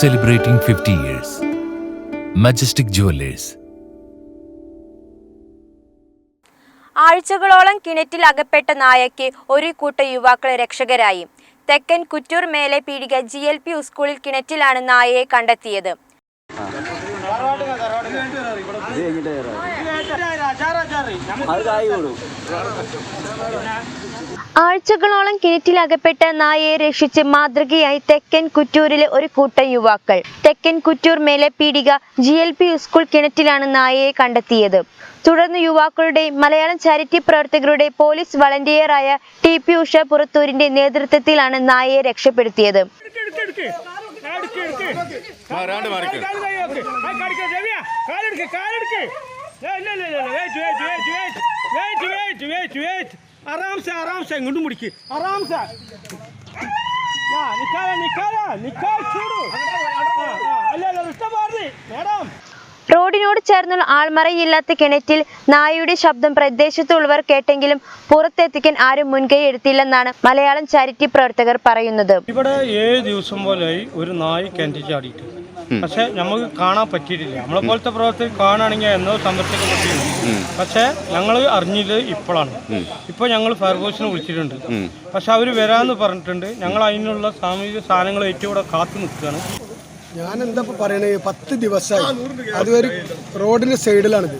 celebrating 50 years. Majestic Jewelers. ആഴ്ചകളോളം കിണറ്റിൽ അകപ്പെട്ട നായയ്ക്ക് ഒരു കൂട്ടം യുവാക്കൾ രക്ഷകരായി. തെക്കൻ Kuttoor Mele Peedika G L P സ്കൂളിൽ കിണറ്റിലാണ് നായയെ കണ്ടെത്തിയത്. ആഴ്ചകളോളം കിണറ്റിൽ അകപ്പെട്ട നായയെ രക്ഷിച്ച് മാതൃകയായി തെക്കൻ കുറ്റൂരിലെ ഒരു കൂട്ടം യുവാക്കൾ. Thekkan Kuttur Mele Peedika G L P school കിണറ്റിലാണ് നായയെ കണ്ടെത്തിയത്. തുടർന്ന് യുവാക്കളുടെ മലയാളം ചാരിറ്റി പ്രവർത്തകരുടെ പോലീസ് വളണ്ടിയറായ ടി പി ഉഷ പുറത്തൂരിന്റെ നേതൃത്വത്തിലാണ് നായയെ രക്ഷപ്പെടുത്തിയത്. Wait wait wait wait wait കാൽ ആറാംസെ ആറാംസെ ഇങ്ങോട്ടും മുടിക്ക് ആറാംസെ ആ, നിക്കാതെ, നിക്കാതെ, നിക്കാതെ ചൂടു. അല്ല, അല്ല, ഇഷ്ടമാർന്ന്. മേഡം. റോഡിനോട് ചേർന്നുള്ള ആൾമറയില്ലാത്ത കിണറ്റിൽ നായയുടെ ശബ്ദം പ്രദേശത്തുള്ളവർ കേട്ടെങ്കിലും പുറത്തെത്തിക്കാൻ ആരും മുൻകൈ എടുത്തില്ലെന്നാണ് മലയാളം ചാരിറ്റി പ്രവർത്തകർ പറയുന്നത്. ഇവിടെ ഏഴ് ദിവസം പോലെയായി ഒരു നായി കിണറ്റിൽ ചാടിയിട്ട്. പക്ഷെ നമുക്ക് കാണാൻ പറ്റിയിട്ടില്ല. നമ്മളെ പോലത്തെ പ്രവർത്തകർ കാണുകയാണെങ്കിൽ എന്നോ സംരക്ഷിക്കപ്പെട്ടിരുന്നു പക്ഷെ ഞങ്ങൾ അറിഞ്ഞത് ഇപ്പോഴാണ്. ഇപ്പൊ ഞങ്ങൾ ഫയർഫോഴ്സിനെ വിളിച്ചിട്ടുണ്ട്. പക്ഷെ അവർ വരാന്ന് പറഞ്ഞിട്ടുണ്ട്. ഞങ്ങൾ അതിനുള്ള സാമൂഹിക സാധനങ്ങൾ ഏറ്റവും ഇവിടെ കാത്തു നിൽക്കുകയാണ്. ഞാൻ എന്താ ഇപ്പൊ പറയണേ? പത്ത് ദിവസമായി അതൊരു റോഡിന്റെ സൈഡിലാണിത്.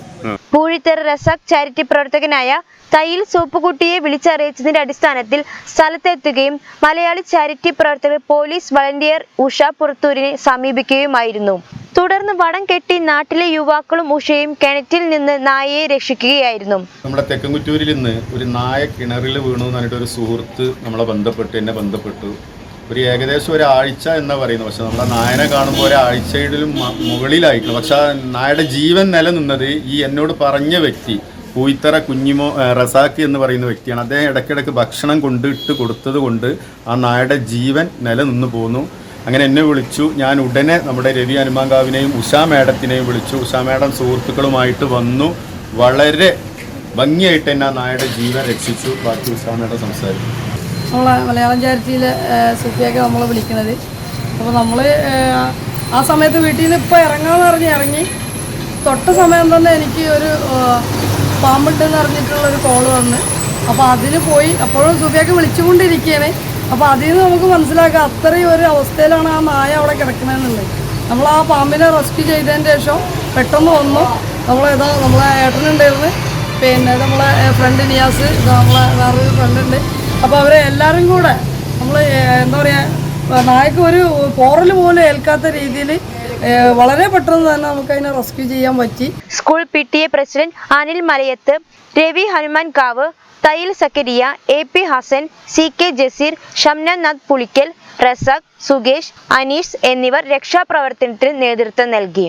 പൂഴിത്തെറ റസാഖ് ചാരിറ്റി പ്രവർത്തകനായ തയ്യിൽ സോപ്പുകുട്ടിയെ വിളിച്ചറിയിച്ചതിന്റെ അടിസ്ഥാനത്തിൽ സ്ഥലത്തെത്തുകയും മലയാളി ചാരിറ്റി പ്രവർത്തകർ പോലീസ് വളണ്ടിയർ ഉഷ പുറത്തൂരിനെ സമീപിക്കുകയുമായിരുന്നു. തുടർന്ന് വടം കെട്ടി നാട്ടിലെ യുവാക്കളും ഉഷയും കിണറ്റിൽ നിന്ന് നായയെ രക്ഷിക്കുകയായിരുന്നു. നമ്മുടെ തെക്കൻകുറ്റൂരിൽ നിന്ന് ഒരു നായ കിണറിൽ വീണു എന്ന് പറഞ്ഞിട്ട് ഒരു സുഹൃത്ത് നമ്മളെ ബന്ധപ്പെട്ട് എന്നെ ബന്ധപ്പെട്ടു. ഒരു ഏകദേശം ഒരാഴ്ച എന്നാ പറയുന്നത്. പക്ഷെ നമ്മളെ നായനെ കാണുമ്പോൾ ഒരാഴ്ചയിലും മ- മുകളിലായിരിക്കണം. പക്ഷെ നായയുടെ ജീവൻ നിലനിന്നത് ഈ എന്നോട് പറഞ്ഞ വ്യക്തി പൂയിത്തറ കുഞ്ഞിമോ റസാക്കി എന്ന് പറയുന്ന വ്യക്തിയാണ്. അദ്ദേഹം ഇടയ്ക്കിടയ്ക്ക് ഭക്ഷണം കൊണ്ടിട്ട് കൊടുത്തത് കൊണ്ട് ആ നായയുടെ ജീവൻ നിലനിന്ന് പോന്നു. അങ്ങനെ എന്നെ വിളിച്ചു. ഞാൻ ഉടനെ നമ്മുടെ രവി ഹനുമാങ്കാവിനെയും ഉഷാ മേഡത്തിനെയും വിളിച്ചു. ഉഷാ മേഡം സുഹൃത്തുക്കളുമായിട്ട് വന്നു. വളരെ ഭംഗിയായിട്ട് എന്നെ ആ നായയുടെ ജീവൻ രക്ഷിച്ചു. ബാക്കി ഉഷാ മേഡം സംസാരിച്ചു. നമ്മളെ മലയാളം ചാരിറ്റിയിലെ സുഫിയൊക്കെ നമ്മൾ വിളിക്കുന്നത് അപ്പോൾ നമ്മൾ ആ സമയത്ത് വീട്ടിൽ നിന്ന് ഇപ്പോൾ ഇറങ്ങാമെന്ന് പറഞ്ഞ് ഇറങ്ങി തൊട്ട സമയം തന്നെ എനിക്ക് ഒരു പാമ്പിട്ടെന്ന് പറഞ്ഞിട്ടുള്ളൊരു കോൾ വന്ന്. അപ്പോൾ അതിന് പോയി അപ്പോഴും സുഫിയൊക്കെ വിളിച്ചുകൊണ്ടിരിക്കുകയാണ് അപ്പോൾ അതിൽ നിന്ന് നമുക്ക് മനസ്സിലാക്കാം അത്രയും ഒരു അവസ്ഥയിലാണ് ആ നായ അവിടെ കിടക്കണമെന്നുള്ളത് നമ്മൾ ആ പാമ്പിനെ റെസ്ക്യൂ ചെയ്തതിന് ശേഷം പെട്ടെന്ന് വന്നു. നമ്മളേതാ നമ്മളെ ഏട്ടനുണ്ടായിരുന്നു. പിന്നെ നമ്മളെ ഫ്രണ്ട് നിയാസ് നമ്മളെ വേറൊരു ഫ്രണ്ട് ഉണ്ട്. അപ്പോൾ അവരെ എല്ലാവരും കൂടെ നമ്മൾ എന്താ പറയുക നായക്ക് ഒരു പോറൽ പോലും ഏൽക്കാത്ത രീതിയിൽ വളരെ പെട്ടെന്ന് തന്നെ നമുക്ക് അതിനെ റെസ്ക്യൂ ചെയ്യാൻ പറ്റി. School P T A president Anil Malayath Ravi Hanuman Kavu Thayyil Zakariya A P Hasan C K Jaseer Shamnanath Pulikkal Razak Sukesh Aneesh എന്നിവർ രക്ഷാപ്രവർത്തനത്തിന് നേതൃത്വം നൽകി.